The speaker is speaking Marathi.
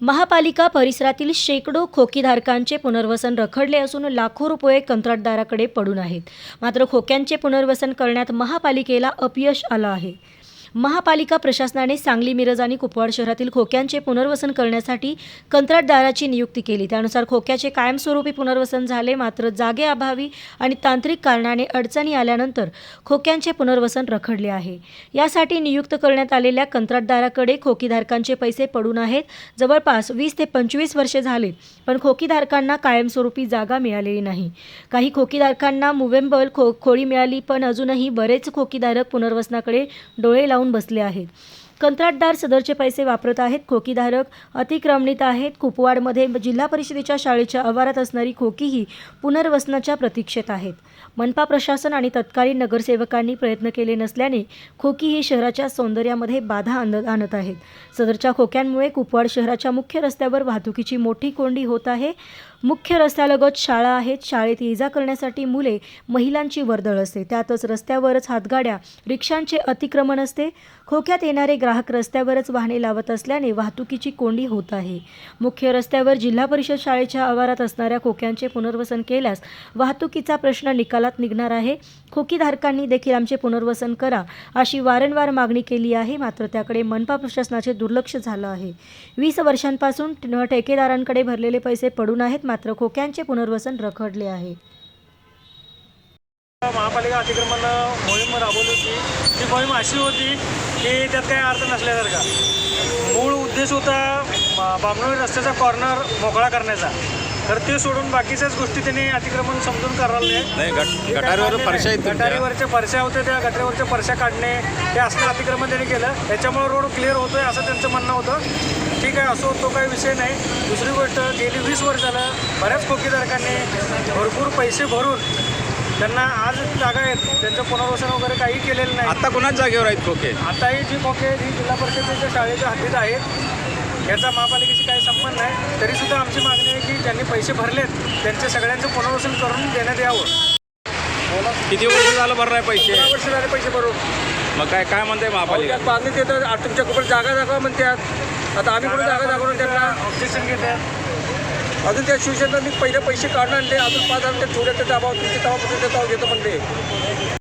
महापालिका परिसरातील शेकडो खोकीधारकांचे पुनर्वसन रखडले असून लाखो रुपये कंत्राटदाराकडे पडून आहेत. मात्र खोक्यांचे पुनर्वसन करण्यात महापालिकेला अपयश आलं आहे. महापालिका प्रशासनाने सांगली मिरज आणि कुपवाड शहरातील खोक्यांचे पुनर्वसन करण्यासाठी कंत्राटदाराची नियुक्ती केली. त्यानुसार खोक्याचे कायमस्वरूपी पुनर्वसन झाले मात्र जागेअभावी आणि तांत्रिक कारणाने अडचणी आल्यानंतर खोक्यांचे पुनर्वसन रखडले आहे. यासाठी नियुक्त करण्यात आलेल्या कंत्राटदाराकडे खोकीधारकांचे पैसे पडून आहेत. जवळपास वीस ते पंचवीस वर्षे झाले पण खोकीधारकांना कायमस्वरूपी जागा मिळालेली नाही. काही खोकीधारकांना मुवेंबल खो खोळी मिळाली पण अजूनही बरेच खोकीधारक पुनर्वसनाकडे डोळे लावून लावून बसले आहेत कंत्राटदार सदरचे पैसे वापरत आहेत खोकीधारक अतिक्रमणीत आहेत. कुपवाडमध्ये जिल्हा परिषदेच्या शाळेच्या आवारात असणारी खोकीही पुनर्वसनाच्या प्रतीक्षेत आहेत. मनपा प्रशासन आणि तत्कालीन नगरसेवकांनी प्रयत्न केले नसल्याने खोकी ही शहराच्या सौंदर्यामध्ये बाधा आणत आहेत. सदरच्या खोक्यांमुळे कुपवाड शहराच्या मुख्य रस्त्यावर वाहतुकीची मोठी कोंडी होत आहे. मुख्य रस्त्यालगत शाळा आहेत. शाळेत ये जा करण्यासाठी मुले महिलांची वर्दळ असते. त्यातच रस्त्यावरच हातगाड्या रिक्षांचे अतिक्रमण असते. खोक्यात येणारे ग्राहक रस्त्यावरच वाहने लावत असल्याने वाहतुकीची कोंडी होत आहे. मुख्य रस्त्यावर जिल्हा परिषद शाळेच्या आवारात असणाऱ्या खोक्यांचे पुनर्वसन केल्यास वाहतुकीचा प्रश्न निकालात निघणार आहे. खोकीधारकांनी देखील आमचे पुनर्वसन करा अशी वारंवार मागणी केली आहे. मात्र त्याकडे मनपा प्रशासनाचे दुर्लक्ष झालं आहे. वीस वर्षांपासून ठेकेदारांकडे भरलेले पैसे पडून आहेत. मात्र खोक्यांचे पुनर्वसन रखडले आहे. महापालिका अतिक्रमण मोहीम राबवली होती. ती मोहीम अशी होती की त्यात काही अर्थ नसल्यासारखा. मूळ उद्देश होता बामणोळी रस्त्याचा कॉर्नर मोकळा करण्याचा. तर ते सोडून बाकीच्याच गोष्टी त्यांनी अतिक्रमण समजून नाही गट गटारीवर तुमच्या गटारीवरच्या परश्या होत्या त्या गटारीवरच्या परश्या काढणे हे असलं अतिक्रमण त्यांनी केलं. त्याच्यामुळे रोड क्लिअर होतोय असं त्यांचं म्हणणं होतं. ठीक आहे असो तो काही विषय नाही. दुसरी गोष्ट गेली वीस वर्ष झालं बऱ्याच खोकीधारकांनी भरपूर पैसे भरून त्यांना आज जागा आहेत. त्यांचं पुनर्वसन वगैरे काही केलेलं नाही. आता कुणाच जागेवर आहेत खोके? आता ही जी खोके आहेत ही जिल्हा परिषदेच्या शाळेच्या हद्दीत आहेत याचा महापालिकेशी काही संबंध नाही. तरीसुद्धा आमची मागणी आहे की ज्यांनी पैसे भरलेत त्यांचे सगळ्यांचं पुनर्वसन करून देण्यात यावं. किती वर्ष झालं भर नाही पैसे? वर्ष झाले पैसे भरून. मग काय काय म्हणते महापालिका? मागणी देतात तुमच्या कुठे जागा दाखवा म्हणतात. आता आम्ही कुठे जागा दाखवून त्यांना? ऑब्जेक्शन घेतात. अजून त्या शिवसेनेनी पहिले पैसे काढून आणले. अजून पाच हजार ते ठेवले त्याचा अभाव तुमचे तेव्हापासून ते घेतो म्हणते